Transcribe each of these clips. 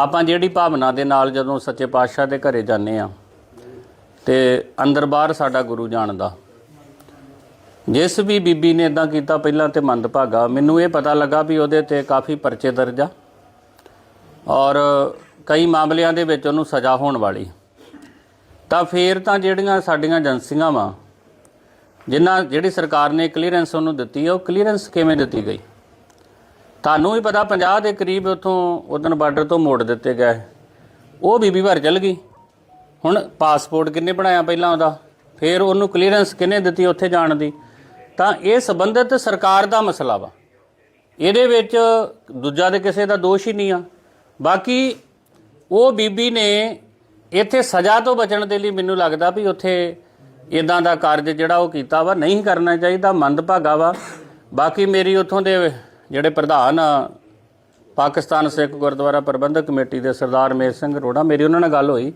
ਆਪਾਂ ਜਿਹੜੀ ਭਾਵਨਾ ਦੇ ਨਾਲ ਜਦੋਂ ਸੱਚੇ ਪਾਤਸ਼ਾਹ ਦੇ ਘਰੇ ਜਾਂਦੇ ਆ ਤੇ ਅੰਦਰ ਬਾਹਰ ਸਾਡਾ ਗੁਰੂ ਜਾਣਦਾ। ਜਿਸ ਵੀ ਬੀਬੀ ਨੇ ਇਦਾਂ ਕੀਤਾ ਪਹਿਲਾਂ ਤੇ ਮੰਦਭਾਗਾ, ਮੈਨੂੰ ਇਹ ਪਤਾ ਲੱਗਾ ਵੀ ਉਹਦੇ ਤੇ ਕਾਫੀ ਪਰਚੇ ਦਰਜ ਆ ਔਰ ਕਈ ਮਾਮਲਿਆਂ ਦੇ ਵਿੱਚ ਉਹਨੂੰ ਸਜ਼ਾ ਹੋਣ ਵਾਲੀ। ਤਾਂ ਫੇਰ ਤਾਂ ਜਿਹੜੀਆਂ ਸਾਡੀਆਂ ਏਜੰਸੀਆਂ ਵਾ, ਜਿਨ੍ਹਾਂ, ਜਿਹੜੀ ਸਰਕਾਰ ਨੇ ਕਲੀਅਰੈਂਸ ਉਹਨੂੰ ਦਿੱਤੀ ਹੈ ਉਹ ਕਲੀਅਰੈਂਸ ਕਿਵੇਂ ਦਿੱਤੀ ਗਈ? ਤੁਹਾਨੂੰ ਵੀ ਪਤਾ 50 ਦੇ ਕਰੀਬ ਉਥੋਂ ਉਦਨ ਬਾਰਡਰ ਤੋਂ ਮੋੜ ਦਿੱਤੇ ਗਏ। ਉਹ ਬੀਬੀ ਭਰ ਚਲ ਗਈ। ਹੁਣ ਪਾਸਪੋਰਟ ਕਿੰਨੇ ਬਣਾਇਆ ਪਹਿਲਾਂ ਉਹਦਾ? ਫਿਰ ਉਹਨੂੰ ਕਲੀਅਰੈਂਸ ਕਿੰਨੇ ਦਿੱਤੀ ਉੱਥੇ ਜਾਣ ਦੀ? ਤਾਂ ਇਹ ਸੰਬੰਧਿਤ ਸਰਕਾਰ ਦਾ ਮਸਲਾ ਵਾ। ਇਹਦੇ ਵਿੱਚ ਦੂਜਾ ਦੇ ਕਿਸੇ ਦਾ ਦੋਸ਼ ਹੀ ਨਹੀਂ ਆ। ਬਾਕੀ ਉਹ ਬੀਬੀ ਨੇ ਇੱਥੇ ਸਜ਼ਾ ਤੋਂ ਬਚਣ ਦੇ ਲਈ ਮੈਨੂੰ ਲੱਗਦਾ ਵੀ ਉੱਥੇ ਇਦਾਂ ਦਾ ਕਾਰਜ ਜਿਹੜਾ ਉਹ ਕੀਤਾ ਵਾ, ਨਹੀਂ ਕਰਨਾ ਚਾਹੀਦਾ, ਮੰਦਭਾਗਾ ਵਾ। ਬਾਕੀ ਮੇਰੀ ਉੱਥੋਂ ਦੇ ਜਿਹੜੇ ਪ੍ਰਧਾਨ ਆ, ਪਾਕਿਸਤਾਨ ਸਿੱਖ ਗੁਰਦੁਆਰਾ ਪ੍ਰਬੰਧਕ ਕਮੇਟੀ ਦੇ ਸਰਦਾਰ ਮੇਰ ਸਿੰਘ ਰੋੜਾ ਮੇਰੀ ਉਹਨਾਂ ਨਾਲ ਗੱਲ ਹੋਈ।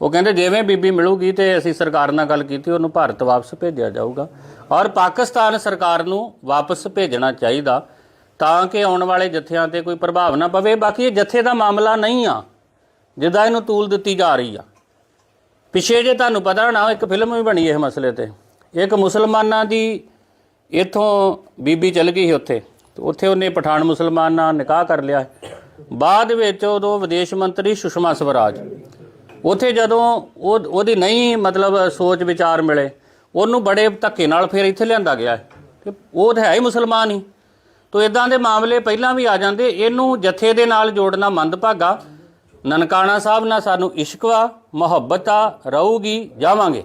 ਉਹ ਕਹਿੰਦੇ, ਜਿਵੇਂ ਬੀਬੀ ਮਿਲੂਗੀ ਤੇ ਅਸੀਂ ਸਰਕਾਰ ਨਾਲ ਗੱਲ ਕੀਤੀ, ਉਹਨੂੰ ਭਾਰਤ ਵਾਪਸ ਭੇਜਿਆ ਜਾਊਗਾ। ਔਰ ਪਾਕਿਸਤਾਨ ਸਰਕਾਰ ਨੂੰ ਵਾਪਸ ਭੇਜਣਾ ਚਾਹੀਦਾ, ਤਾਂ ਕਿ ਆਉਣ ਵਾਲੇ ਜਥਿਆਂ ਤੇ ਕੋਈ ਪ੍ਰਭਾਵ ਨਾ ਪਵੇ। ਬਾਕੀ ਇਹ ਜਥੇ ਦਾ ਮਾਮਲਾ ਨਹੀਂ ਆ, ਜਿੱਦਾਂ ਇਹਨੂੰ ਤੂਲ ਦਿੱਤੀ ਜਾ ਰਹੀ ਆ। ਪਿਛੇ ਜੇ ਤੁਹਾਨੂੰ ਪਤਾ ਨਾ ਇੱਕ ਫਿਲਮ ਵੀ ਬਣੀ ਇਹ ਮਸਲੇ ਤੇ। ਇੱਕ ਮੁਸਲਮਾਨਾਂ ਦੀ ਇੱਥੋਂ ਬੀਬੀ ਚਲ ਗਈ ਸੀ ਉੱਥੇ। ਤੇ ਉੱਥੇ ਉਹਨੇ ਪਠਾਨ ਮੁਸਲਮਾਨ ਨਾਲ ਨਿਕਾਹ ਕਰ ਲਿਆ। ਬਾਅਦ ਵਿੱਚ ਉਦੋਂ ਵਿਦੇਸ਼ ਮੰਤਰੀ ਸੁਸ਼ਮਾ ਸਵਰਾਜ। ਉੱਥੇ ਜਦੋਂ ਉਹ ਉਹਦੀ ਨਹੀਂ ਮਤਲਬ ਸੋਚ ਵਿਚਾਰ ਮਿਲੇ, ਉਹਨੂੰ ਬੜੇ ਧੱਕੇ ਨਾਲ ਫਿਰ ਇੱਥੇ ਲਿਆਂਦਾ ਗਿਆ। ਕਿ ਉਹ ਤਾਂ ਹੈ ਹੀ ਮੁਸਲਮਾਨ ਹੀ। ਤੋ ਇਦਾਂ ਦੇ ਮਾਮਲੇ ਪਹਿਲਾਂ ਵੀ ਆ ਜਾਂਦੇ। ਇਹਨੂੰ ਜਥੇ ਦੇ ਨਾਲ ਜੋੜਨਾ ਮੰਦਭਾਗਾ। ਨਨਕਾਣਾ ਸਾਹਿਬ ਨਾਲ ਸਾਨੂੰ ਇਸ਼ਕ ਵਾ ਮੁਹੱਬਤ ਆ ਰਹੂਗੀ, ਜਾਵਾਂਗੇ।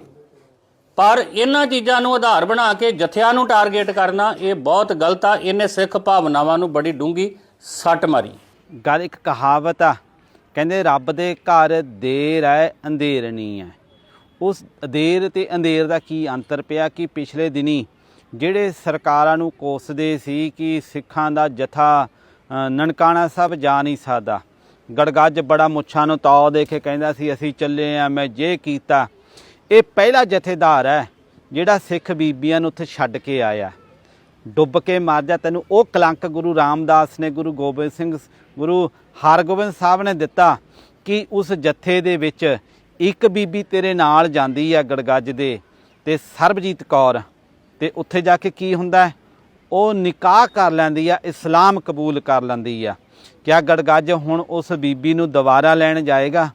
ਪਰ ਇਹਨਾਂ ਚੀਜ਼ਾਂ ਨੂੰ ਆਧਾਰ ਬਣਾ ਕੇ ਜਥਿਆਂ ਨੂੰ ਟਾਰਗੇਟ ਕਰਨਾ, ਇਹ ਬਹੁਤ ਗਲਤ ਆ। ਇਹਨੇ ਸਿੱਖ ਭਾਵਨਾਵਾਂ ਨੂੰ ਬੜੀ ਡੂੰਗੀ ਸੱਟ ਮਾਰੀ। ਗੱਲ ਇੱਕ ਕਹਾਵਤ ਆ, ਕਹਿੰਦੇ ਰੱਬ ਦੇ ਘਰ ਦੇਰ ਹੈ, ਅੰਧੇਰ ਨਹੀਂ ਹੈ। ਉਸ ਦੇਰ ਤੇ ਅੰਧੇਰ ਦਾ ਕੀ ਅੰਤਰ ਪਿਆ ਕਿ ਪਿਛਲੇ ਦਿਨੀ ਜਿਹੜੇ ਸਰਕਾਰਾਂ ਨੂੰ ਕੋਸਦੇ ਸੀ ਕਿ ਸਿੱਖਾਂ ਦਾ ਜਥਾ ਨਨਕਾਣਾ ਸਾਹਿਬ ਜਾ ਨਹੀਂ ਸਕਦਾ। ਗੜਗੱਜ ਬੜਾ ਮੁੱਛਾਂ ਨੂੰ ਤੌ ਦੇ ਕੇ ਕਹਿੰਦਾ ਸੀ, ਅਸੀਂ ਚੱਲੇ ਆ, ਮੈਂ ਜੇ ਕੀਤਾ ਇਹ ਪਹਿਲਾ ਜਥੇਦਾਰ ਹੈ ਜਿਹੜਾ ਸਿੱਖ ਬੀਬੀਆਂ ਨੂੰ ਉੱਥੇ ਛੱਡ ਕੇ ਆਇਆ। ਡੁੱਬ ਕੇ ਮਾਰ ਜਾ ਤੈਨੂੰ ਉਹ ਕਲੰਕ ਗੁਰੂ ਰਾਮਦਾਸ ਨੇ, ਗੁਰੂ ਗੋਬਿੰਦ ਸਿੰਘ ਗੁਰੂ ਹਰਗੋਬਿੰਦ ਸਾਹਿਬ ਨੇ ਦਿੱਤਾ ਕਿ ਉਸ ਜਥੇ ਦੇ ਵਿੱਚ ਇੱਕ ਬੀਬੀ ਤੇਰੇ ਨਾਲ ਜਾਂਦੀ ਆ ਗੜਗੱਜ ਦੇ ਤੇ ਸਰਬਜੀਤ ਕੌਰ। ਤੇ ਉੱਥੇ ਜਾ ਕੇ ਕੀ ਹੁੰਦਾ ਉਹ ਨਿਕਾਹ ਕਰ ਲੈਂਦੀ ਆ, ਇਸਲਾਮ ਕਬੂਲ ਕਰ ਲੈਂਦੀ ਆ। ਕਿਆ ਗੜਗੱਜ ਹੁਣ ਉਸ ਬੀਬੀ ਨੂੰ ਦੁਬਾਰਾ ਲੈਣ ਜਾਏਗਾ?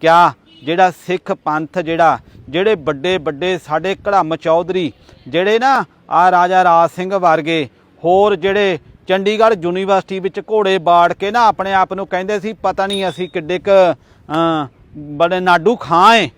ਕਿਆ ਜਿਹੜਾ ਸਿੱਖ ਪੰਥ ਜਿਹੜਾ, ਜਿਹੜੇ ਵੱਡੇ ਵੱਡੇ ਸਾਡੇ ਕੜਮ ਚੌਧਰੀ, ਜਿਹੜੇ ਨਾ ਆ ਰਾਜਾ ਰਾਜ ਸਿੰਘ ਵਰਗੇ, ਹੋਰ ਜਿਹੜੇ ਚੰਡੀਗੜ੍ਹ ਯੂਨੀਵਰਸਿਟੀ ਵਿੱਚ ਘੋੜੇ ਬਾੜ ਕੇ ਨਾ ਆਪਣੇ ਆਪ ਨੂੰ ਕਹਿੰਦੇ ਸੀ, ਪਤਾ ਨਹੀਂ ਅਸੀਂ ਕਿੱਡੇ ਕ ਬੜੇ ਨਾਡੂ ਖਾਂ ਏ।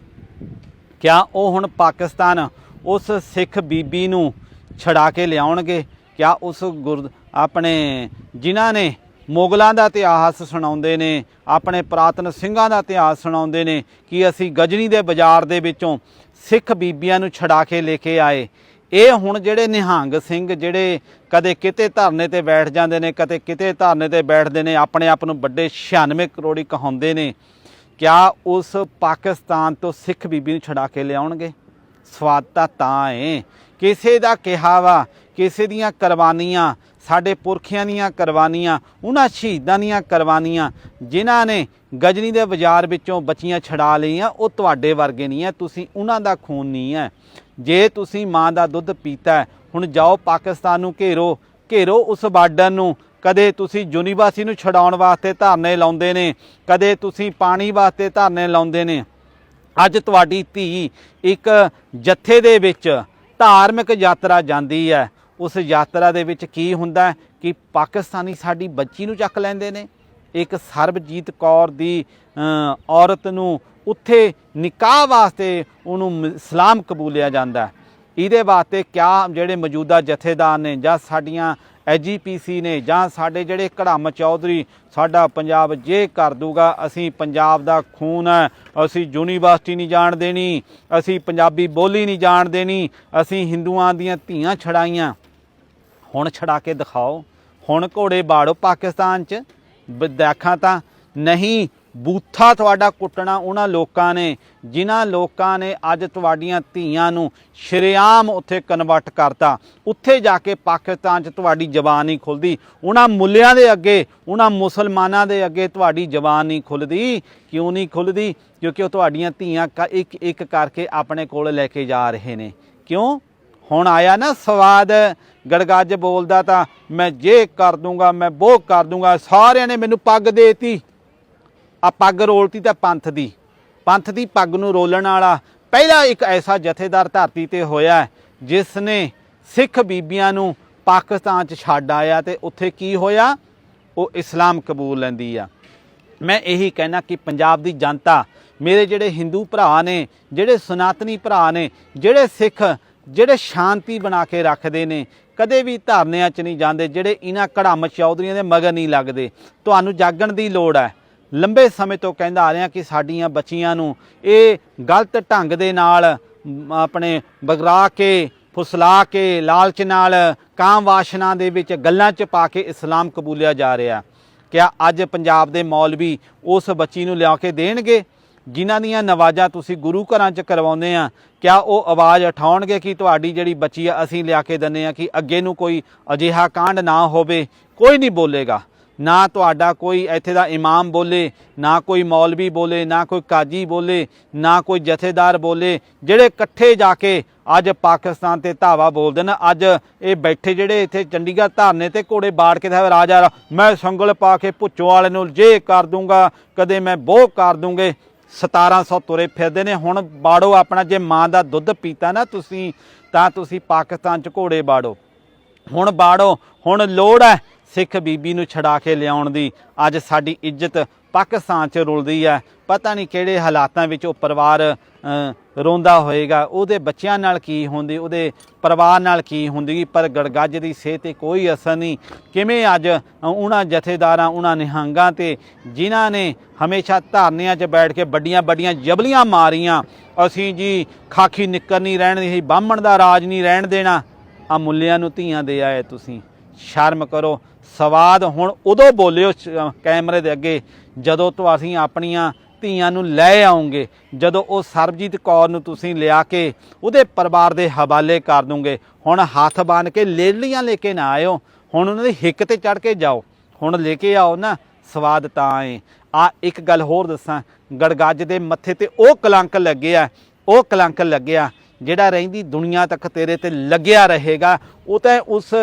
ਕਿਆ ਉਹ ਹੁਣ ਪਾਕਿਸਤਾਨ ਉਸ ਸਿੱਖ ਬੀਬੀ ਨੂੰ ਛੜਾ ਕੇ ਲਿਆਉਣਗੇ? ਕਿਆ ਉਸ ਗੁਰ, ਆਪਣੇ ਜਿਨ੍ਹਾਂ ਨੇ ਮੁਗਲਾਂ ਦਾ ਇਤਿਹਾਸ ਸੁਣਾਉਂਦੇ ਨੇ, ਆਪਣੇ ਪ੍ਰਾਤਨ ਸਿੰਘਾਂ ਦਾ ਇਤਿਹਾਸ ਸੁਣਾਉਂਦੇ ਨੇ ਕਿ ਅਸੀਂ ਗਜਨੀ ਦੇ ਬਾਜ਼ਾਰ ਦੇ ਵਿੱਚੋਂ ਸਿੱਖ ਬੀਬੀਆਂ ਨੂੰ ਛਡਾ ਕੇ ਲੈ ਕੇ ਆਏ। ਇਹ ਹੁਣ ਜਿਹੜੇ ਨਿਹੰਗ ਸਿੰਘ ਜਿਹੜੇ ਕਦੇ ਕਿਤੇ ਧਰਨੇ ਤੇ ਬੈਠ ਜਾਂਦੇ ਨੇ, ਕਦੇ ਕਿਤੇ ਧਰਨੇ ਤੇ ਬੈਠਦੇ ਨੇ, ਆਪਣੇ ਆਪ ਨੂੰ ਵੱਡੇ 96 ਕਰੋੜੀ ਕਹਾਉਂਦੇ ਨੇ, ਕਿਆ ਉਸ ਪਾਕਿਸਤਾਨ ਤੋਂ ਸਿੱਖ ਬੀਬੀ ਨੂੰ ਛਡਾ ਕੇ ਲਿਆਉਣਗੇ? ਸਵਾਦ ਤਾਂ ਤਾਂ ਏ। ਕਿਸੇ ਦਾ ਕਿਹਾ ਵਾ, ਕਿਸੇ ਦੀਆਂ ਕੁਰਬਾਨੀਆਂ ਸਾਡੇ ਪੁਰਖਿਆਂ ਦੀਆਂ ਕੁਰਬਾਨੀਆਂ, ਉਹਨਾਂ ਸ਼ਹੀਦਾਂ ਦੀਆਂ ਕੁਰਬਾਨੀਆਂ, ਜਿਨ੍ਹਾਂ ਨੇ ਗਜਨੀ ਦੇ ਬਾਜ਼ਾਰ ਵਿੱਚੋਂ ਬੱਚੀਆਂ ਛਡਾ ਲਈਆਂ, ਉਹ ਤੁਹਾਡੇ ਵਰਗੇ ਨਹੀਂ ਹੈ ਤੁਸੀਂ ਉਹਨਾਂ ਦਾ ਖੂਨ ਨਹੀਂ ਹੈ ਜੇ ਤੁਸੀਂ ਮਾਂ ਦਾ ਦੁੱਧ ਪੀਤਾ ਹੁਣ ਜਾਓ ਪਾਕਿਸਤਾਨ ਨੂੰ ਘੇਰੋ ਘੇਰੋ ਉਸ ਬਾਰਡਰ ਨੂੰ। ਕਦੇ ਤੁਸੀਂ ਯੂਨੀਵਰਸਿਟੀ ਨੂੰ ਛਡਾਉਣ ਵਾਸਤੇ ਧਰਨੇ ਲਾਉਂਦੇ ਨੇ, ਕਦੇ ਤੁਸੀਂ ਪਾਣੀ ਵਾਸਤੇ ਧਰਨੇ ਲਾਉਂਦੇ ਨੇ। ਅੱਜ ਤੁਹਾਡੀ ਧੀ ਇੱਕ ਜੱਥੇ ਦੇ ਵਿੱਚ ਧਾਰਮਿਕ ਯਾਤਰਾ ਜਾਂਦੀ ਹੈ ਉਸ ਯਾਤਰਾ ਦੇ ਵਿੱਚ ਕੀ ਹੁੰਦਾ ਕਿ ਪਾਕਿਸਤਾਨੀ ਸਾਡੀ ਬੱਚੀ ਨੂੰ ਚੱਕ ਲੈਂਦੇ ਨੇ। ਇੱਕ ਸਰਬਜੀਤ ਕੌਰ ਦੀ ਔਰਤ ਨੂੰ ਉੱਥੇ ਨਿਕਾਹ ਵਾਸਤੇ ਉਹਨੂੰ ਇਸਲਾਮ ਕਬੂਲਿਆ ਜਾਂਦਾ ਇਹਦੇ ਵਾਸਤੇ ਕਿਆ ਜਿਹੜੇ ਮੌਜੂਦਾ ਜਥੇਦਾਰ ਨੇ ਜਾਂ ਸਾਡੀਆਂ ਐਜੀਪੀਸੀ ਨੇ ਜਾਂ ਸਾਡੇ ਜਿਹੜੇ ਕੜਮ ਚੌਧਰੀ, ਸਾਡਾ ਪੰਜਾਬ ਜੇ ਕਰ ਦੂਗਾ, ਅਸੀਂ ਪੰਜਾਬ ਦਾ ਖੂਨ ਹੈ, ਅਸੀਂ ਯੂਨੀਵਰਸਿਟੀ ਨਹੀਂ ਜਾਣ ਦੇਣੀ, ਅਸੀਂ ਪੰਜਾਬੀ ਬੋਲੀ ਨਹੀਂ ਜਾਣ ਦੇਣੀ, ਅਸੀਂ ਹਿੰਦੂਆਂ ਦੀਆਂ ਧੀਆਂ ਛੜਾਈਆਂ ਹੁਣ ਛੜਾ ਕੇ ਦਿਖਾਓ। ਹੁਣ ਘੋੜੇ ਬਾੜੋ ਪਾਕਿਸਤਾਨ 'ਚ। ਬ- ਤਾਂ ਨਹੀਂ, ਬੂਥਾ ਤੁਹਾਡਾ ਕੁੱਟਣਾ ਉਹਨਾਂ ਲੋਕਾਂ ਨੇ, ਜਿਨ੍ਹਾਂ ਲੋਕਾਂ ਨੇ ਅੱਜ ਤੁਹਾਡੀਆਂ ਧੀਆਂ ਨੂੰ ਸ਼ਰੇਆਮ ਉੱਥੇ ਕਨਵਰਟ ਕਰਤਾ। ਉੱਥੇ ਜਾ ਕੇ ਪਾਕਿਸਤਾਨ 'ਚ ਤੁਹਾਡੀ ਜ਼ਬਾਨ ਨਹੀਂ ਖੁੱਲਦੀ। ਉਹਨਾਂ ਮੁੱਲਿਆਂ ਦੇ ਅੱਗੇ, ਉਹਨਾਂ ਮੁਸਲਮਾਨਾਂ ਦੇ ਅੱਗੇ ਤੁਹਾਡੀ ਜ਼ਬਾਨ ਨਹੀਂ ਖੁੱਲਦੀ। ਕਿਉਂ ਨਹੀਂ ਖੁੱਲਦੀ? ਕਿਉਂਕਿ ਉਹ ਤੁਹਾਡੀਆਂ ਧੀਆਂ ਕ- ਇੱਕ ਇੱਕ ਕਰਕੇ ਆਪਣੇ ਕੋਲ ਲੈ ਕੇ ਜਾ ਰਹੇ ਨੇ। ਕਿਉਂ? ਹੁਣ ਆਇਆ ਨਾ ਸਵਾਦ ਗੜਗੱਜ ਬੋਲਦਾ ਤਾਂ ਮੈਂ ਜੇ ਕਰ ਦੂੰਗਾ ਮੈਂ ਉਹ ਕਰ ਦੂੰਗਾ। ਸਾਰਿਆਂ ਨੇ ਮੈਨੂੰ ਪੱਗ ਦੇਤੀ। ਆ ਪੱਗ ਰੋਲਤੀ ਤਾਂ ਪੰਥ ਦੀ। ਪੰਥ ਦੀ ਪੱਗ ਨੂੰ ਰੋਲਣ ਵਾਲਾ ਪਹਿਲਾ ਇੱਕ ਐਸਾ ਜਥੇਦਾਰ ਧਰਤੀ ਤੇ ਹੋਇਆ ਹੈ, ਜਿਸ ਨੇ ਸਿੱਖ ਬੀਬੀਆਂ ਨੂੰ ਪਾਕਿਸਤਾਨ 'ਚ ਛੱਡ ਆਇਆ ਤੇ ਉੱਥੇ ਕੀ ਹੋਇਆ? ਉਹ ਇਸਲਾਮ ਕਬੂਲ ਲੈਂਦੀ ਆ। ਮੈਂ ਇਹੀ ਕਹਿਣਾ ਕਿ ਪੰਜਾਬ ਦੀ ਜਨਤਾ ਮੇਰੇ ਜਿਹੜੇ ਹਿੰਦੂ ਭਰਾ ਨੇ ਜਿਹੜੇ ਸਨਾਤਨੀ ਭਰਾ ਨੇ ਜਿਹੜੇ ਸਿੱਖ ਜਿਹੜੇ ਸ਼ਾਂਤੀ ਬਣਾ ਕੇ ਰੱਖਦੇ ਨੇ ਕਦੇ ਵੀ ਧਰਨਿਆਂ 'ਚ ਨਹੀਂ ਜਾਂਦੇ ਜਿਹੜੇ ਇਹਨਾਂ ਕੜਾਮ ਚੌਧਰੀਆਂ ਦੇ ਮਗਰ ਨਹੀਂ ਲੱਗਦੇ। ਤੁਹਾਨੂੰ ਜਾਗਣ ਦੀ ਲੋੜ ਹੈ। ਲੰਬੇ ਸਮੇਂ ਤੋਂ ਕਹਿੰਦਾ ਆ ਰਿਹਾ ਕਿ ਸਾਡੀਆਂ ਬੱਚੀਆਂ ਨੂੰ ਇਹ ਗਲਤ ਢੰਗ ਦੇ ਨਾਲ ਆਪਣੇ ਬਗਰਾ ਕੇ, ਫੁਸਲਾ ਕੇ, ਲਾਲਚ ਨਾਲ ਕਾਮ ਵਾਸ਼ਨਾ ਦੇ ਵਿੱਚ ਗੱਲਾਂ 'ਚ ਪਾ ਕੇ ਇਸਲਾਮ ਕਬੂਲਿਆ ਜਾ ਰਿਹਾ। ਕਿਆ ਅੱਜ ਪੰਜਾਬ ਦੇ ਮੌਲਵੀ ਉਸ ਬੱਚੀ ਨੂੰ ਲਿਆ ਕੇ ਦੇਣਗੇ? ਜਿਨ੍ਹਾਂ ਦੀਆਂ ਨਵਾਜ਼ਾਂ ਤੁਸੀਂ ਗੁਰੂ ਘਰਾਂ 'ਚ ਕਰਵਾਉਂਦੇ ਆ, ਕਿਆ ਉਹ ਆਵਾਜ਼ ਉਠਾਉਣਗੇ ਕਿ ਤੁਹਾਡੀ ਜਿਹੜੀ ਬੱਚੀ ਆ, ਅਸੀਂ ਲਿਆ ਕੇ ਦਿੰਦੇ ਆ ਕਿ ਅੱਗੇ ਨੂੰ ਕੋਈ ਅਜਿਹਾ ਕਾਂਡ ਨਾ ਹੋਵੇ, ਕੋਈ ਨਹੀਂ ਬੋਲੇਗਾ। ਨਾ ਤੁਹਾਡਾ ਕੋਈ ਇੱਥੇ ਦਾ ਇਮਾਮ ਬੋਲੇ, ਨਾ ਕੋਈ ਮੌਲਵੀ ਬੋਲੇ, ਨਾ ਕੋਈ ਕਾਜੀ ਬੋਲੇ, ਨਾ ਕੋਈ ਜਥੇਦਾਰ ਬੋਲੇ, ਜਿਹੜੇ ਇਕੱਠੇ ਜਾ ਕੇ ਅੱਜ ਪਾਕਿਸਤਾਨ ਤੇ ਧਾਵਾ ਬੋਲਦੇ ਨੇ। ਅੱਜ ਇਹ ਬੈਠੇ ਜਿਹੜੇ ਇੱਥੇ ਚੰਡੀਗੜ੍ਹ ਧਰਨੇ ਤੇ ਘੋੜੇ ਬਾੜ ਕੇ ਤਾਂ ਰਾਜਾ ਮੈਂ ਸੰਗਲ ਪਾ ਕੇ ਭੁੱਚੋ ਵਾਲੇ ਨੂੰ ਜੇ ਕਰ ਦੂੰਗਾ, ਕਦੇ ਮੈਂ ਬੋਹ ਕਰ ਦੂੰਗੇ। 1700 ਤੁਰੇ ਫਿਰਦੇ ਨੇ। ਹੁਣ ਬਾੜੋ, ਆਪਣਾ ਜੇ ਮਾਂ ਦਾ ਦੁੱਧ ਪੀਤਾ ਨਾ ਤੁਸੀਂ, ਤਾਂ ਤੁਸੀਂ ਪਾਕਿਸਤਾਨ ਚ ਘੋੜੇ ਬਾੜੋ। ਹੁਣ ਬਾੜੋ, ਹੁਣ ਲੋੜ ਹੈ ਸਿੱਖ ਬੀਬੀ ਨੂੰ ਛਡਾ ਕੇ ਲਿਆਉਣ ਦੀ। ਅੱਜ ਸਾਡੀ ਇੱਜ਼ਤ ਪਾਕਿਸਤਾਨ 'ਚ ਰੁਲਦੀ ਹੈ। ਪਤਾ ਨਹੀਂ ਕਿਹੜੇ ਹਾਲਾਤਾਂ ਵਿੱਚ ਉਹ ਪਰਿਵਾਰ ਰੋਂਦਾ ਹੋਏਗਾ। ਉਹਦੇ ਬੱਚਿਆਂ ਨਾਲ ਕੀ ਹੁੰਦੀ, ਉਹਦੇ ਪਰਿਵਾਰ ਨਾਲ ਕੀ ਹੁੰਦੀ? ਪਰ ਗੜਗੱਜ ਦੀ ਸਿਹਤ ਤੇ ਕੋਈ ਅਸਰ ਨਹੀਂ। ਕਿਵੇਂ ਅੱਜ ਉਹਨਾਂ ਜਥੇਦਾਰਾਂ, ਉਹਨਾਂ ਨਿਹੰਗਾਂ ਤੇ ਜਿਨ੍ਹਾਂ ਨੇ ਹਮੇਸ਼ਾ ਧਰਨਿਆਂ 'ਚ ਬੈਠ ਕੇ ਵੱਡੀਆਂ ਵੱਡੀਆਂ ਜਬਲੀਆਂ ਮਾਰੀਆਂ, ਅਸੀਂ ਜੀ ਖਾਕੀ ਨਿੱਕਰ ਨਹੀਂ ਰਹਿਣ ਦੀ ਬਾਹਮਣ ਦਾ ਰਾਜ ਨਹੀਂ ਰਹਿਣ ਦੇਣਾ। ਆ ਮੁੱਲਿਆਂ ਨੂੰ ਧੀਆਂ ਦੇ ਆਏ ਤੁਸੀਂ। ਸ਼ਰਮ ਕਰੋ। ਸਵਾਦ ਹੁਣ ਉਦੋਂ ਬੋਲਿਓ ਕੈਮਰੇ ਦੇ ਅੱਗੇ। ਜਦੋਂ ਤੋਂ ਅਸੀਂ ਆਪਣੀਆਂ ਧੀਆਂ ਨੂੰ ਲੈ ਆਉਂਗੇ, ਜਦੋਂ ਉਹ ਸਰਬਜੀਤ ਕੌਰ ਨੂੰ ਤੁਸੀਂ ਲਿਆ ਕੇ ਉਹਦੇ ਪਰਿਵਾਰ ਦੇ ਹਵਾਲੇ ਕਰ ਦੋਗੇ, ਹੁਣ ਹੱਥ ਬੰਨ ਕੇ ਲੇਲੀਆਂ ਲੈ ਕੇ ਨਾ ਆਇਓ, ਹੁਣ ਉਹਨਾਂ ਦੀ ਹਿੱਕ ਤੇ ਚੜ ਕੇ ਜਾਓ, ਹੁਣ ਲੈ ਕੇ ਆਓ ਨਾ, ਸਵਾਦ ਤਾਂ ਏ ਆ ਇੱਕ ਗੱਲ ਹੋਰ ਦੱਸਾਂ, ਗੜਗੱਜ ਦੇ ਮੱਥੇ ਤੇ ਉਹ ਕਲੰਕ ਲੱਗਿਆ, ਉਹ ਕਲੰਕ ਲੱਗਿਆ, ਜਿਹੜਾ ਰਹਿੰਦੀ ਦੁਨੀਆ ਤੱਕ ਤੇਰੇ ਤੇ ਲੱਗਿਆ ਰਹੇਗਾ, ਉਹ ਤਾਂ ਉਸ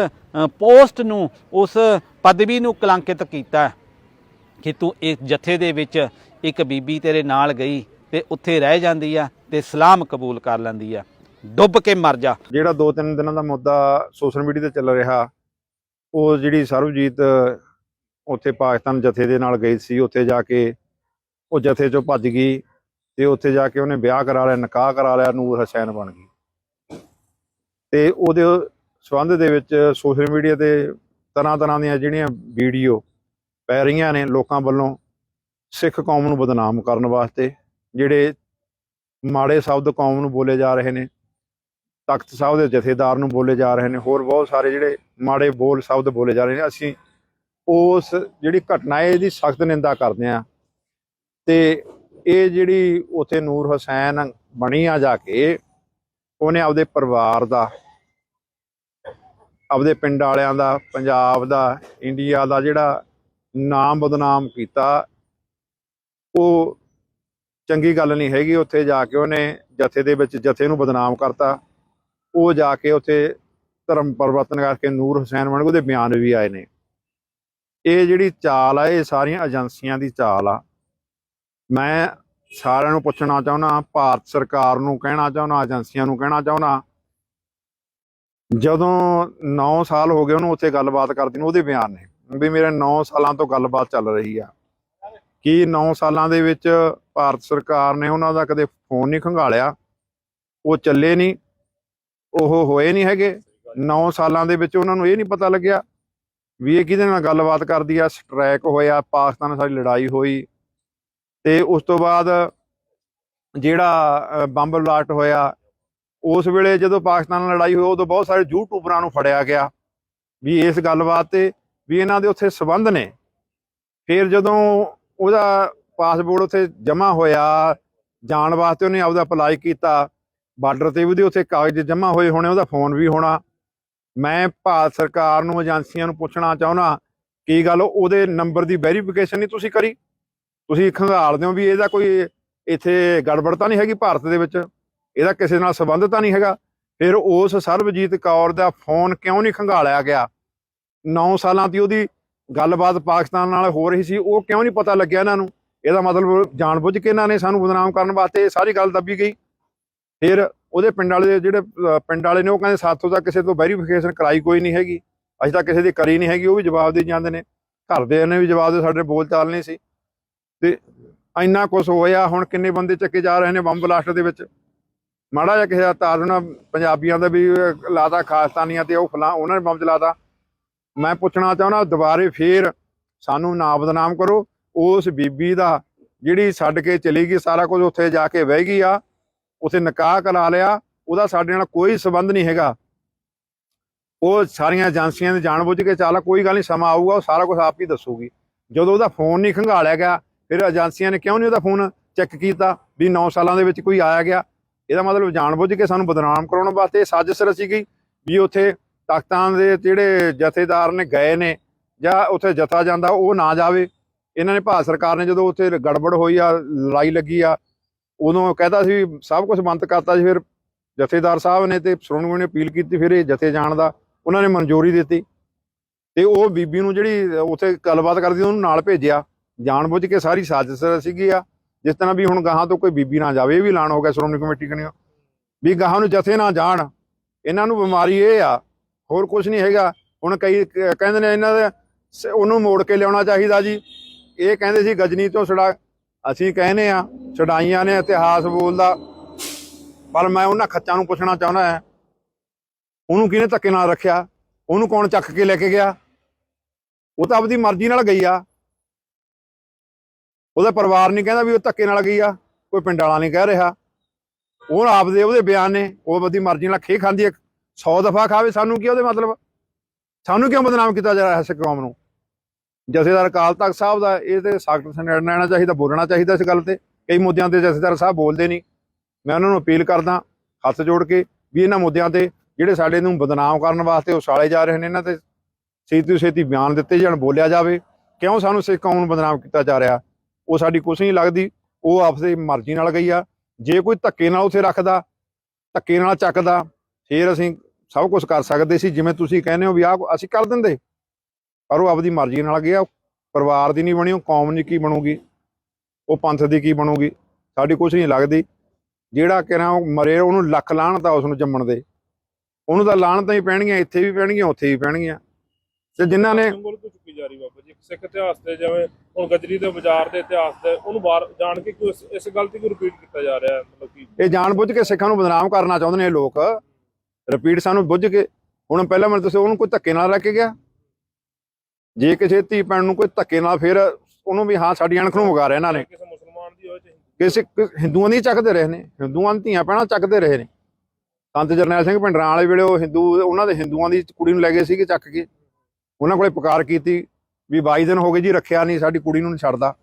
ਪੋਸਟ ਨੂੰ, ਉਸ ਪਦਵੀ ਨੂੰ ਕਲੰਕਿਤ ਕੀਤਾ। ਕਿ ਤੂੰ ਇਸ ਜਥੇ ਦੇ ਵਿੱਚ ਇੱਕ ਬੀਬੀ ਤੇਰੇ ਨਾਲ ਗਈ ਤੇ ਉੱਥੇ ਰਹਿ ਜਾਂਦੀ ਆ ਤੇ ਸਲਾਮ ਕਬੂਲ ਕਰ ਲੈਂਦੀ ਆ। ਡੁੱਬ ਕੇ ਮਰ ਜਾ। ਜਿਹੜਾ ਦੋ ਤਿੰਨ ਦਿਨਾਂ ਦਾ ਮੁੱਦਾ ਸੋਸ਼ਲ ਮੀਡੀਆ ਤੇ ਚੱਲ ਰਿਹਾ, ਉਹ ਜਿਹੜੀ ਸਰਬਜੀਤ, ਉੱਥੇ ਪਾਕਿਸਤਾਨ ਜਥੇ ਦੇ ਨਾਲ ਗਈ ਸੀ, ਉੱਥੇ ਜਾ ਕੇ ਉਹ ਜਥੇ ਚੋਂ ਭੱਜ ਗਈ ਤੇ ਉੱਥੇ ਜਾ ਕੇ ਉਹਨੇ ਵਿਆਹ ਕਰਾ ਲਿਆ, ਨਿਕਾਹ ਕਰਾ ਲਿਆ, ਨੂਰ ਹਸੈਨ ਬਣ ਗਈ। ਤੇ ਉਹਦੇ ਸਬੰਧ ਦੇ ਵਿੱਚ ਸੋਸ਼ਲ ਮੀਡੀਆ ਤੇ ਤਰ੍ਹਾਂ ਤਰ੍ਹਾਂ ਦੀਆਂ ਜਿਹੜੀਆਂ ਵੀਡੀਓ ਪੈ ਰਹੀਆਂ ਨੇ ਲੋਕਾਂ ਵੱਲੋਂ ਸਿੱਖ ਕੌਮ ਨੂੰ ਬਦਨਾਮ ਕਰਨ ਵਾਸਤੇ, ਜਿਹੜੇ ਮਾੜੇ ਸ਼ਬਦ ਕੌਮ ਨੂੰ ਬੋਲੇ ਜਾ ਰਹੇ ਨੇ, ਤਖਤ ਸਾਹਿਬ ਦੇ ਜਥੇਦਾਰ ਨੂੰ ਬੋਲੇ ਜਾ ਰਹੇ ਨੇ, ਹੋਰ ਬਹੁਤ ਸਾਰੇ ਜਿਹੜੇ ਮਾੜੇ ਬੋਲ ਸ਼ਬਦ ਬੋਲੇ ਜਾ ਰਹੇ ਨੇ, ਅਸੀਂ ਉਸ ਜਿਹੜੀ ਘਟਨਾ ਹੈ, ਇਹਦੀ ਸਖਤ ਨਿੰਦਾ ਕਰਦੇ ਆ ਤੇ ਇਹ ਜਿਹੜੀ ਉਥੇ ਨੂਰ ਹੁਸੈਨ ਬਣੀ ਆ ਜਾ ਕੇ, ਉਹਨੇ ਆਪਦੇ ਪਰਿਵਾਰ ਦਾ, ਆਪਦੇ ਪਿੰਡ ਵਾਲਿਆਂ ਦਾ, ਪੰਜਾਬ ਦਾ, ਇੰਡੀਆ ਦਾ ਜਿਹੜਾ ਨਾਮ ਬਦਨਾਮ ਕੀਤਾ। ਉਹ ਚੰਗੀ ਗੱਲ ਨਹੀਂ ਹੈਗੀ ਉੱਥੇ ਜਾ ਕੇ ਉਹਨੇ ਜਥੇ ਦੇ ਵਿੱਚ ਜਥੇ ਨੂੰ ਬਦਨਾਮ ਕਰਤਾ। ਉਹ ਜਾ ਕੇ ਉੱਥੇ ਧਰਮ ਪਰਿਵਰਤਨ ਕਰਕੇ ਨੂਰ ਹੁਸੈਨ ਬਣ ਉਹਦੇ ਬਿਆਨ ਵੀ ਆਏ ਨੇ। ਇਹ ਜਿਹੜੀ ਚਾਲ ਆ, ਇਹ ਸਾਰੀਆਂ ਏਜੰਸੀਆਂ ਦੀ ਚਾਲ ਆ। ਮੈਂ ਸਾਰਿਆਂ ਨੂੰ ਪੁੱਛਣਾ ਚਾਹੁੰਦਾ, ਭਾਰਤ ਸਰਕਾਰ ਨੂੰ ਕਹਿਣਾ ਚਾਹੁੰਦਾ, ਏਜੰਸੀਆਂ ਨੂੰ ਕਹਿਣਾ ਚਾਹੁੰਦਾ। ਜਦੋਂ 9 ਸਾਲ ਹੋ ਗਏ ਉਹਨੂੰ ਉੱਥੇ ਗੱਲਬਾਤ ਕਰਦੇ ਨੂੰ, ਉਹਦੇ ਬਿਆਨ ਨੇ। ਵੀ ਮੇਰੇ 9 ਸਾਲਾਂ ਤੋਂ ਗੱਲਬਾਤ ਚੱਲ ਰਹੀ ਆ। ਕੀ 9 ਸਾਲਾਂ ਦੇ ਵਿੱਚ ਭਾਰਤ ਸਰਕਾਰ ਨੇ ਉਹਨਾਂ ਦਾ ਕਦੇ ਫੋਨ ਨਹੀਂ ਖੰਗਾਲਿਆ? ਉਹ ਚੱਲੇ ਨਹੀਂ। ਉਹ ਹੋਏ ਨਹੀਂ ਹੈਗੇ। 9 ਸਾਲਾਂ ਦੇ ਵਿੱਚ ਉਹਨਾਂ ਨੂੰ ਇਹ ਨਹੀਂ ਪਤਾ ਲੱਗਿਆ ਵੀ ਇਹ ਕਿਹਦੇ ਨਾਲ ਗੱਲਬਾਤ ਕਰਦੀ ਆ। ਸਟ੍ਰੈਕ ਹੋਇਆ, ਪਾਕਿਸਤਾਨ ਨਾਲ ਸਾਡੀ ਲੜਾਈ ਹੋਈ। ਤੇ ਉਸ ਤੋਂ ਬਾਅਦ ਜਿਹੜਾ ਬੰਬ ਬਲਾਸਟ ਹੋਇਆ, ਉਸ ਵੇਲੇ ਜਦੋਂ ਪਾਕਿਸਤਾਨ ਨਾਲ ਲੜਾਈ ਹੋਈ, ਉਦੋਂ ਬਹੁਤ ਸਾਰੇ ਯੂਟਿਊਬਰਾਂ ਨੂੰ ਫੜਿਆ ਗਿਆ ਵੀ ਇਸ ਗੱਲਬਾਤ ਤੇ ਵੀ ਇਹਨਾਂ ਦੇ ਉੱਥੇ ਸਬੰਧ ਨੇ। ਫਿਰ ਜਦੋਂ ਉਹਦਾ ਪਾਸਪੋਰਟ ਉੱਥੇ ਜਮ੍ਹਾਂ ਹੋਇਆ, ਜਾਣ ਵਾਸਤੇ ਉਹਨੇ ਆਪਦਾ ਅਪਲਾਈ ਕੀਤਾ ਬਾਰਡਰ ਤੇ ਵੀ ਉਹਦੇ ਉੱਥੇ ਕਾਗਜ਼ ਜਮ੍ਹਾਂ ਹੋਏ ਹੋਣੇ, ਉਹਦਾ ਫੋਨ ਵੀ ਹੋਣਾ। ਮੈਂ ਭਾਰਤ ਸਰਕਾਰ ਨੂੰ, ਏਜੰਸੀਆਂ ਨੂੰ ਪੁੱਛਣਾ ਚਾਹੁੰਦਾ, ਕੀ ਗੱਲ ਉਹਦੇ ਨੰਬਰ ਦੀ ਵੈਰੀਫਿਕੇਸ਼ਨ ਨਹੀਂ ਤੁਸੀਂ ਕਰੀ? ਤੁਸੀਂ ਖੰਗਾਲਦੇ ਹੋ ਵੀ ਇਹਦਾ ਕੋਈ ਇੱਥੇ ਗੜਬੜ ਤਾਂ ਨਹੀਂ ਹੈਗੀ ਭਾਰਤ ਦੇ ਵਿੱਚ? ਇਹਦਾ ਕਿਸੇ ਨਾਲ ਸੰਬੰਧ ਤਾਂ ਨਹੀਂ ਹੈਗਾ? ਫਿਰ ਉਸ ਸਰਬਜੀਤ ਕੌਰ ਦਾ ਫੋਨ ਕਿਉਂ ਨਹੀਂ ਖੰਗਾਲਿਆ ਗਿਆ? 9 ਸਾਲਾਂ ਦੀ ਉਹਦੀ ਗੱਲਬਾਤ ਪਾਕਿਸਤਾਨ ਨਾਲ ਹੋ ਰਹੀ ਸੀ ਉਹ ਕਿਉਂ ਨਹੀਂ ਪਤਾ ਲੱਗਿਆ ਇਹਨਾਂ ਨੂੰ? ਇਹਦਾ ਮਤਲਬ ਜਾਣਬੁੱਝ ਕੇ ਇਹਨਾਂ ਨੇ ਸਾਨੂੰ ਬਦਨਾਮ ਕਰਨ ਵਾਸਤੇ ਇਹ ਸਾਰੀ ਗੱਲ ਦੱਬੀ ਗਈ। ਫਿਰ ਉਹਦੇ ਪਿੰਡ ਵਾਲੇ ਜਿਹੜੇ ਪਿੰਡ ਵਾਲੇ ਨੇ ਉਹ ਕਹਿੰਦੇ ਸਾਥੋਂ ਤਾਂ ਕਿਸੇ ਤੋਂ ਵੈਰੀਫਿਕੇਸ਼ਨ ਕਰਾਈ ਕੋਈ ਨਹੀਂ ਹੈਗੀ ਅਸੀਂ ਤੱਕ ਕਿਸੇ ਦੀ ਕਰੀ ਨਹੀਂ ਹੈਗੀ ਉਹ ਵੀ ਜਵਾਬ ਦੇ ਜਾਂਦੇ ਨੇ। ਘਰ ਦੇ ਨੇ ਵੀ ਜਵਾਬ ਦੇ ਸਾਡੇ ਬੋਲ ਚਾਲ ਨਹੀਂ ਸੀ। ਤੇ ਇੰਨਾ ਕੁਝ ਹੋਇਆ ਹੁਣ ਕਿੰਨੇ ਬੰਦੇ ਚੱਕੇ ਜਾ ਰਹੇ ਨੇ ਬੰਬ ਬਲਾਸਟ ਦੇ ਵਿੱਚ। ਮਾੜਾ ਜਿਹਾ ਕਿਸੇ ਦਾ ਤਾਰਨਾ ਪੰਜਾਬੀਆਂ ਦਾ ਵੀ ਅਹ, ਲਾਤਾ ਖਾਸਤਾਨੀਆਂ ਤੇ ਉਹ ਫਲਾਂ ਉਹਨਾਂ ਨੇ ਬੰਬ ਚਲਾਤਾ। ਮੈਂ ਪੁੱਛਣਾ ਚਾਹੁੰਦਾ, ਦੁਬਾਰੇ ਫੇਰ ਸਾਨੂੰ ਨਾ ਬਦਨਾਮ ਕਰੋ। ਉਸ ਬੀਬੀ ਦਾ ਜਿਹੜੀ ਛੱਡ ਕੇ ਚਲੀ ਗਈ, ਸਾਰਾ ਕੁਝ ਉੱਥੇ ਜਾ ਕੇ ਬਹਿ ਗਈ ਆ, ਉੱਥੇ ਨਿਕਾਹ ਕਰਾ ਲਿਆ, ਉਹਦਾ ਸਾਡੇ ਨਾਲ ਕੋਈ ਸਬੰਧ ਨਹੀਂ ਹੈਗਾ। ਉਹ ਸਾਰੀਆਂ ਏਜੰਸੀਆਂ ਦੇ ਜਾਣਬੁੱਝ ਕੇ ਚੱਲ, ਕੋਈ ਗੱਲ ਨਹੀਂ, ਸਮਾਂ ਆਊਗਾ, ਉਹ ਸਾਰਾ ਕੁਝ ਆਪ ਹੀ ਦੱਸੂਗੀ। ਜਦੋਂ ਉਹਦਾ ਫੋਨ ਨਹੀਂ ਖੰਗਾਲਿਆ ਗਿਆ, ਫਿਰ ਏਜੰਸੀਆਂ ਨੇ ਕਿਉਂ ਨਹੀਂ ਉਹਦਾ ਫੋਨ ਚੈੱਕ ਕੀਤਾ ਵੀ 9 ਸਾਲਾਂ ਦੇ ਵਿੱਚ ਕੋਈ ਆਇਆ ਗਿਆ? ਇਹਦਾ ਮਤਲਬ ਜਾਣਬੁੱਝ ਕੇ ਸਾਨੂੰ ਬਦਨਾਮ ਕਰਾਉਣ ਵਾਸਤੇ ਸਾਜ਼ਿਸ਼ ਰਚੀ ਗਈ ਵੀ ਉੱਥੇ ਤਖਤਾਂ ਦੇ ਜਿਹੜੇ ਜਥੇਦਾਰ ਨੇ ਗਏ ਨੇ ਜਾਂ ਉੱਥੇ ਜਥਾ ਜਾਂਦਾ ਉਹ ਨਾ ਜਾਵੇ। ਇਹਨਾਂ ਨੇ ਭਾਰਤ ਸਰਕਾਰ ਨੇ ਜਦੋਂ ਉੱਥੇ ਗੜਬੜ ਹੋਈ ਆ, ਲੜਾਈ ਲੱਗੀ ਆ, ਉਦੋਂ ਕਹਿੰਦਾ ਸੀ, ਸਭ ਕੁਝ ਬੰਦ ਕਰਤਾ ਸੀ ਫਿਰ ਜਥੇਦਾਰ ਸਾਹਿਬ ਨੇ ਤੇ ਸ਼੍ਰੋਮਣੀ ਕਮੇਟੀ ਨੇ ਅਪੀਲ ਕੀਤੀ, ਫਿਰ ਇਹ ਜਥੇ ਜਾਣ ਦਾ ਉਹਨਾਂ ਨੇ ਮਨਜ਼ੂਰੀ ਦਿੱਤੀ। ਤੇ ਉਹ ਬੀਬੀ ਨੂੰ ਜਿਹੜੀ ਉੱਥੇ ਗੱਲਬਾਤ ਕਰਦੀ, ਉਹਨੂੰ ਨਾਲ ਭੇਜਿਆ। ਜਾਣਬੁੱਝ ਕੇ ਸਾਰੀ ਸਾਜ਼ਿਸ਼ ਸੀਗੀ ਆ, ਜਿਸ ਤਰ੍ਹਾਂ ਵੀ ਹੁਣ ਗਾਹਾਂ ਤੋਂ ਕੋਈ ਬੀਬੀ ਨਾ ਜਾਵੇ, ਇਹ ਵੀ ਐਲਾਨ ਹੋ ਗਿਆ ਸ਼੍ਰੋਮਣੀ ਕਮੇਟੀ ਕਨਿਓ। ਵੀ ਗਾਹਾਂ ਨੂੰ ਜਥੇ ਨਾ ਜਾਣ, ਇਹਨਾਂ ਨੂੰ ਬਿਮਾਰੀ ਇਹ ਆ ਹੋਰ ਕੁਝ ਨਹੀਂ ਹੈਗਾ। ਹੁਣ ਕਈ ਕਹਿੰਦੇ ਨੇ ਇਹਨਾਂ ਦੇ ਸ- ਉਹਨੂੰ ਮੋੜ ਕੇ ਲਿਆਉਣਾ ਚਾਹੀਦਾ ਜੀ। ਇਹ ਕਹਿੰਦੇ ਸੀ, ਗਜਨੀ ਤੋਂ ਛੜਾ ਅਸੀਂ ਕਹਿੰਦੇ ਆ ਛਡਾਈਆਂ ਨੇ ਇਤਿਹਾਸ ਬੋਲਦਾ। ਪਰ ਮੈਂ ਉਹਨਾਂ ਖੱਚਾਂ ਨੂੰ ਪੁੱਛਣਾ ਚਾਹੁੰਦਾ ਹਾਂ। ਉਹਨੂੰ ਕਿਹਨੇ ਧੱਕੇ ਨਾਲ ਰੱਖਿਆ? ਉਹਨੂੰ ਕੌਣ ਚੱਕ ਕੇ ਲੈ ਕੇ ਗਿਆ? ਉਹ ਤਾਂ ਆਪਦੀ ਮਰਜ਼ੀ ਨਾਲ ਗਈ ਆ। ਉਹਦਾ ਪਰਿਵਾਰ ਨਹੀਂ ਕਹਿੰਦਾ ਵੀ ਉਹ ਧੱਕੇ ਨਾਲ ਗਈ ਆ। ਕੋਈ ਪਿੰਡ ਵਾਲਾ ਨਹੀਂ ਕਹਿ ਰਿਹਾ। ਉਹ ਆਪਦੇ ਉਹਦੇ ਬਿਆਨ ਨੇ। ਉਹ ਆਪਦੀ ਮਰਜ਼ੀ ਨਾਲ ਖੇ ਖਾਂਦੀ ਹੈ 100 ਦਫਾ ਖਾਵੇ ਸਾਨੂੰ ਕੀ ਉਹਦੇ ਮਤਲਬ? ਸਾਨੂੰ ਕਿਉਂ ਬਦਨਾਮ ਕੀਤਾ ਜਾ ਰਿਹਾ ਹੈ ਸਿੱਖ ਕੌਮ ਨੂੰ? ਜਥੇਦਾਰ ਅਕਾਲ ਤਖਤ ਸਾਹਿਬ ਦਾ ਇਹ ਤੇ ਸਖਤ ਸਨੇੜ ਲੈਣਾ ਚਾਹੀਦਾ, ਬੋਲਣਾ ਚਾਹੀਦਾ ਇਸ ਗੱਲ ਤੇ। ਕਈ ਮੁੱਦਿਆਂ ਤੇ ਜਥੇਦਾਰ ਸਾਹਿਬ ਬੋਲਦੇ ਨਹੀਂ। ਮੈਂ ਉਹਨਾਂ ਨੂੰ ਅਪੀਲ ਕਰਦਾ, ਹੱਥ ਜੋੜ ਕੇ ਵੀ ਇਹਨਾਂ ਮੁੱਦਿਆਂ ਤੇ ਜਿਹੜੇ ਸਾਡੇ ਨੂੰ ਬਦਨਾਮ ਕਰਨ ਵਾਸਤੇ ਉਸਾਲੇ ਜਾ ਰਹੇ ਨੇ, ਇਹਨਾਂ ਤੇ ਛੇਤੀ ਤੋਂ ਛੇਤੀ ਬਿਆਨ ਦਿੱਤੇ ਜਾਣ, ਬੋਲਿਆ ਜਾਵੇ। ਕਿਉਂ ਸਾਨੂੰ ਸਿੱਖ ਕੌਮ ਨੂੰ ਬਦਨਾਮ ਕੀਤਾ ਜਾ ਰਿਹਾ? ਉਹ ਸਾਡੀ ਕੁਛ ਨਹੀਂ ਲੱਗਦੀ। ਉਹ ਆਪਣੀ ਮਰਜ਼ੀ ਨਾਲ ਗਈ ਆ। ਜੇ ਕੋਈ ਧੱਕੇ ਨਾਲ ਉਥੇ ਰੱਖਦਾ, ਧੱਕੇ ਨਾਲ ਚੱਕਦਾ, ਫੇਰ ਅਸੀਂ ਸਭ ਕੁਝ ਕਰ ਸਕਦੇ ਸੀ ਜਿਵੇਂ ਤੁਸੀਂ ਕਹਿੰਦੇ ਹੋ ਵੀ ਆਹ ਅਸੀਂ ਕਰ ਦਿੰਦੇ। ਪਰ ਉਹ ਆਪਦੀ ਮਰਜ਼ੀ ਨਾਲ ਗਿਆ ਪਰਿਵਾਰ ਦੀ ਨਹੀਂ ਬਣੀ ਉਹ ਕੌਮ ਦੀ ਕੀ ਬਣੂਗੀ? ਉਹ ਪੰਥ ਦੀ ਕੀ ਬਣੂਗੀ? ਸਾਡੀ ਕੁਛ ਨਹੀਂ ਲੱਗਦੀ। ਜਿਹੜਾ ਕਿਹੜਾ ਉਹ ਮਰੇ ਉਹਨੂੰ ਲੱਖ ਲਾਹਣਤਾ ਉਸ ਨੂੰ ਜੰਮਣ ਦੇ। ਉਹਨੂੰ ਤਾਂ ਲਾਹਣਤਾਂ ਹੀ ਪੈਣਗੀਆਂ ਇੱਥੇ ਵੀ ਪੈਣਗੀਆਂ ਉੱਥੇ ਵੀ ਪੈਣਗੀਆਂ। ਤੇ ਜਿਨ੍ਹਾਂ ਨੇ ਤੋਂ ਚੁੱਕੀ ਜਾ ਰਹੀ ਬਾਬਾ ਜੀ? ਇੱਕ ਸਿੱਖ ਇਤਿਹਾਸ ਤੇ ਜਿਵੇਂ ਹੁਣ ਗਜਰੀ ਦੇ ਬਾਜ਼ਾਰ ਦੇ ਇਤਿਹਾਸ ਤੇ ਉਹਨੂੰ ਬਾਹਰ ਜਾਣ ਕੇ ਕਿਉਂ ਇਸ- ਇਸ ਗੱਲ ਤੇ ਕਿਉਂ ਰਿਪੀਟ ਕੀਤਾ ਜਾ ਰਿਹਾ ਹੈ? ਮਤਲਬ ਕਿ ਇਹ ਜਾਣਬੁੱਝ ਕੇ ਸਿੱਖਾਂ ਨੂੰ ਬਦਨਾਮ ਕਰਨਾ ਚਾਹੁੰਦੇ ਨੇ ਇਹ ਲੋਕ। ਰਿਪੀਟ ਸਾਨੂੰ ਬੁੱਝ ਕੇ ਹੁਣ ਪਹਿਲਾਂ ਮੈਨੂੰ ਦੱਸੋ ਉਹਨੂੰ ਕੋਈ ਧੱਕੇ ਨਾਲ ਰੱਖ ਕੇ ਗਿਆ? ਜੇ ਕਿਸੇ ਧੀ ਭੈਣ ਨੂੰ ਕੋਈ ਧੱਕੇ ਨਾਲ ਫਿਰ ਉਹਨੂੰ ਵੀ ਹਾਂ ਸਾਡੀ ਅਣਖ ਨੂੰ ਵਗਾ ਰਿਹਾ ਇਹਨਾਂ ਨੇ। ਕਿਸੇ ਮੁਸਲਮਾਨ ਦੀ ਹੋਏ ਕਿਸੇ ਹਿੰਦੂਆਂ ਦੀ ਚੱਕਦੇ ਰਹੇ ਨੇ ਹਿੰਦੂਆਂ ਦੀਆਂ ਧੀਆਂ ਭੈਣਾਂ ਚੱਕਦੇ ਰਹੇ ਨੇ। ਸੰਤ ਜਰਨੈਲ ਸਿੰਘ ਭਿੰਡਰਾਂ ਵਾਲੇ ਵੇਲੇ ਉਹ ਹਿੰਦੂ ਉਹਨਾਂ ਦੇ ਹਿੰਦੂਆਂ ਦੀ ਕੁੜੀ ਨੂੰ ਲੈ ਗਏ ਸੀਗੇ ਚੱਕ ਕੇ। ਉਹਨਾਂ ਕੋਲੇ ਪੁਕਾਰ ਕੀਤੀ ਵੀ 22 ਦਿਨ ਹੋ ਗਏ ਜੀ ਰੱਖਿਆ ਨਹੀਂ ਸਾਡੀ ਕੁੜੀ ਨੂੰ ਨਹੀਂ ਛੱਡਦਾ।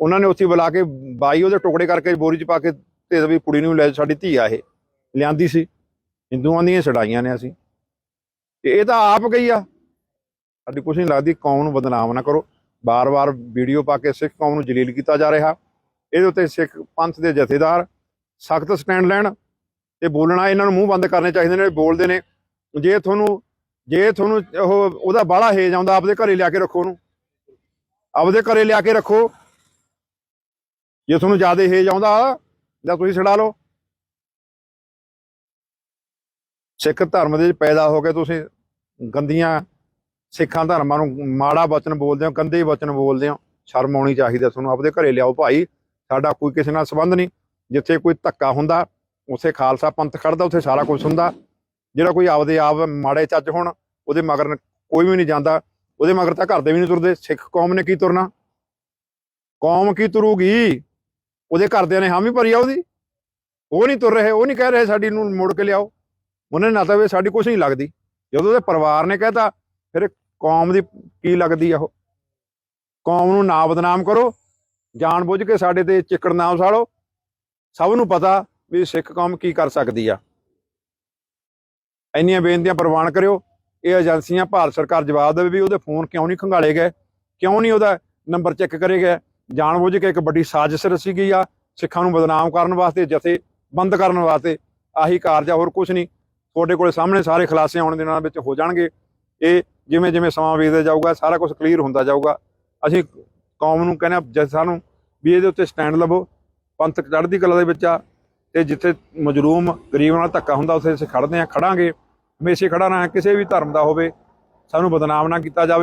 ਉਹਨਾਂ ਨੇ ਉੱਥੇ ਬੁਲਾ ਕੇ 22 ਉਹਦੇ ਟੁਕੜੇ ਕਰਕੇ ਬੋਰੀ 'ਚ ਪਾ ਕੇ ਤੇ ਵੀ ਕੁੜੀ ਨੂੰ ਲੈ ਸਾਡੀ ਧੀ ਆ ਇਹ। ਲਿਆਂਦੀ ਸੀ। ਹਿੰਦੂਆਂ ਦੀਆਂ ਛਡਾਈਆਂ ਨੇ ਅਸੀਂ। ਤੇ ਇਹ ਤਾਂ ਆਪ ਗਈ ਆ। ਸਾਡੀ ਕੁਛ ਨਹੀਂ ਲੱਗਦੀ, ਕੌਮ ਨੂੰ ਬਦਨਾਮ ਨਾ ਕਰੋ। ਬਾਰ-ਬਾਰ ਵੀਡੀਓ ਪਾ ਕੇ ਸਿੱਖ ਕੌਮ ਨੂੰ ਜਲੀਲ ਕੀਤਾ ਜਾ ਰਿਹਾ। ਇਹਦੇ ਉੱਤੇ ਸਿੱਖ ਪੰਥ ਦੇ ਜਥੇਦਾਰ ਸਖਤ ਸਟੈਂਡ ਲੈਣ ਤੇ ਬੋਲਣਾ ਇਹਨਾਂ ਨੂੰ ਮੂੰਹ ਬੰਦ ਕਰਨੇ ਚਾਹੀਦੇ ਨੇ, ਬੋਲਦੇ ਨੇ। ਜੇ ਤੁਹਾਨੂੰ ਜੇ ਤੁਹਾਨੂੰ ਉਹ, ਉਹਦਾ ਬਾਹਲਾ ਹੇਜ ਆਉਂਦਾ, ਆਪਦੇ ਘਰੇ ਲਿਆ ਕੇ ਰੱਖੋ ਉਹਨੂੰ। ਆਪਦੇ ਘਰੇ ਲਿਆ ਕੇ ਰੱਖੋ। ਜੇ ਤੁਹਾਨੂੰ ਜ਼ਿਆਦਾ ਹੇਜ ਆਉਂਦਾ ਤਾਂ ਤੁਸੀਂ ਛਡਾ ਲਓ। ਸਿੱਖ ਧਰਮ ਦੇ ਵਿੱਚ ਪੈਦਾ ਹੋ ਕੇ ਤੁਸੀਂ ਗੰਦੀਆਂ ਸਿੱਖਾਂ ਧਰਮਾਂ ਨੂੰ ਮਾੜਾ ਵਚਨ ਬੋਲਦੇ ਹੋ, ਗੰਦੇ ਵਚਨ ਬੋਲਦੇ ਹੋ, ਸ਼ਰਮ ਆਉਣੀ ਚਾਹੀਦੀ ਹੈ ਤੁਹਾਨੂੰ। ਆਪਦੇ ਘਰੇ ਲਿਆਓ ਭਾਈ, ਸਾਡਾ ਕੋਈ ਕਿਸੇ ਨਾਲ ਸੰਬੰਧ ਨਹੀਂ। ਜਿੱਥੇ ਕੋਈ ਧੱਕਾ ਹੁੰਦਾ, ਉੱਥੇ ਖਾਲਸਾ ਪੰਥ ਖੜਦਾ ਉੱਥੇ ਸਾਰਾ ਕੁਝ ਹੁੰਦਾ। ਜਿਹੜਾ ਕੋਈ ਆਪਦੇ ਆਪ ਮਾੜੇ ਚੱਜ ਹੋਣ, ਉਹਦੇ ਮਗਰ ਕੋਈ ਵੀ ਨਹੀਂ ਜਾਂਦਾ। ਉਹਦੇ ਮਗਰ ਤਾਂ ਘਰ ਦੇ ਵੀ ਨਹੀਂ ਤੁਰਦੇ। ਸਿੱਖ ਕੌਮ ਨੇ ਕੀ ਤੁਰਨਾ? ਕੌਮ ਕੀ ਤੁਰੂਗੀ? ਉਹਦੇ ਘਰਦਿਆਂ ਨੇ ਹਾਮੀ ਭਰੀ ਆ ਉਹਦੀ। ਉਹ ਨਹੀਂ ਤੁਰ ਰਹੇ, ਉਹ ਨਹੀਂ ਕਹਿ ਰਹੇ ਸਾਡੀ ਨੂੰ ਮੋੜ ਕੇ ਲਿਆਓ। ਉਹਨੇ ਨਾ ਤਾਂ ਵੀ ਸਾਡੀ ਕੁਛ ਨਹੀਂ ਲੱਗਦੀ। ਜਦੋਂ ਉਹਦੇ ਪਰਿਵਾਰ ਨੇ ਕਹਿਤਾ, ਫਿਰ ਕੌਮ ਦੀ ਕੀ ਲੱਗਦੀ ਆ ਉਹ? ਕੌਮ ਨੂੰ ਨਾ ਬਦਨਾਮ ਕਰੋ, ਜਾਣ ਬੁੱਝ ਕੇ ਸਾਡੇ ਤੇ ਚਿੱਕੜ ਨਾ ਉਸਾਲੋ ਸਭ ਨੂੰ ਪਤਾ ਵੀ ਸਿੱਖ ਕੌਮ ਕੀ ਕਰ ਸਕਦੀ ਆ। ਇੰਨੀਆਂ ਬੇਨਤੀਆਂ ਪ੍ਰਵਾਨ ਕਰਿਓ। ਇਹ ਏਜੰਸੀਆਂ ਭਾਰਤ ਸਰਕਾਰ ਜਵਾਬ ਦੇਵੇ ਵੀ ਉਹਦੇ ਫੋਨ ਕਿਉਂ ਨਹੀਂ ਖੰਗਾਲੇ ਗਏ? ਕਿਉਂ ਨਹੀਂ ਉਹਦਾ ਨੰਬਰ ਚੈੱਕ ਕਰੇ ਗਏ? ਜਾਣ ਬੁੱਝ ਕੇ ਇੱਕ ਵੱਡੀ ਸਾਜ਼ਿਸ਼ ਰਚੀ ਗਈ ਆ ਸਿੱਖਾਂ ਨੂੰ ਬਦਨਾਮ ਕਰਨ ਵਾਸਤੇ, ਜਥੇ ਬੰਦ ਕਰਨ ਵਾਸਤੇ। ਆਹੀ ਕਾਰਜ ਆ, ਹੋਰ ਕੁਝ ਨਹੀਂ। ਤੁਹਾਡੇ ਕੋਲੇ ਸਾਹਮਣੇ ਸਾਰੇ ਖੁਲਾਸੇ ਆਉਣ ਦੇ ਨਾਲ ਵਿੱਚ ਹੋ ਜਾਣਗੇ। ਇਹ ਜਿਵੇਂ ਜਿਵੇਂ ਸਮਾਂ ਬੀਤਦਾ ਜਾਊਗਾ, ਸਾਰਾ ਕੁਝ ਕਲੀਅਰ ਹੁੰਦਾ ਜਾਊਗਾ। ਅਸੀਂ ਕੌਮ ਨੂੰ ਕਹਿੰਦੇ ਹਾਂ ਜਦ ਸਾਨੂੰ ਵੀ ਇਹਦੇ ਉੱਤੇ ਸਟੈਂਡ ਲਵੋ। ਪੰਥਕ ਚੜ੍ਹਦੀ ਕਲਾ ਦੇ ਵਿੱਚ ਆ ਤੇ ਜਿੱਥੇ ਮਜ਼ਰੂਮ ਗਰੀਬ ਨਾਲ ਧੱਕਾ ਹੁੰਦਾ, ਉੱਥੇ ਅਸੀਂ ਖੜਦੇ ਆ ਖੜਾਂਗੇ। ਹਮੇਸ਼ਾ ਖੜਾ ਰਹਾਂ, ਕਿਸੇ ਵੀ ਧਰਮ ਦਾ ਹੋਵੇ, ਸਾਨੂੰ ਬਦਨਾਮ ਨਾ ਕੀਤਾ ਜਾਵੇ।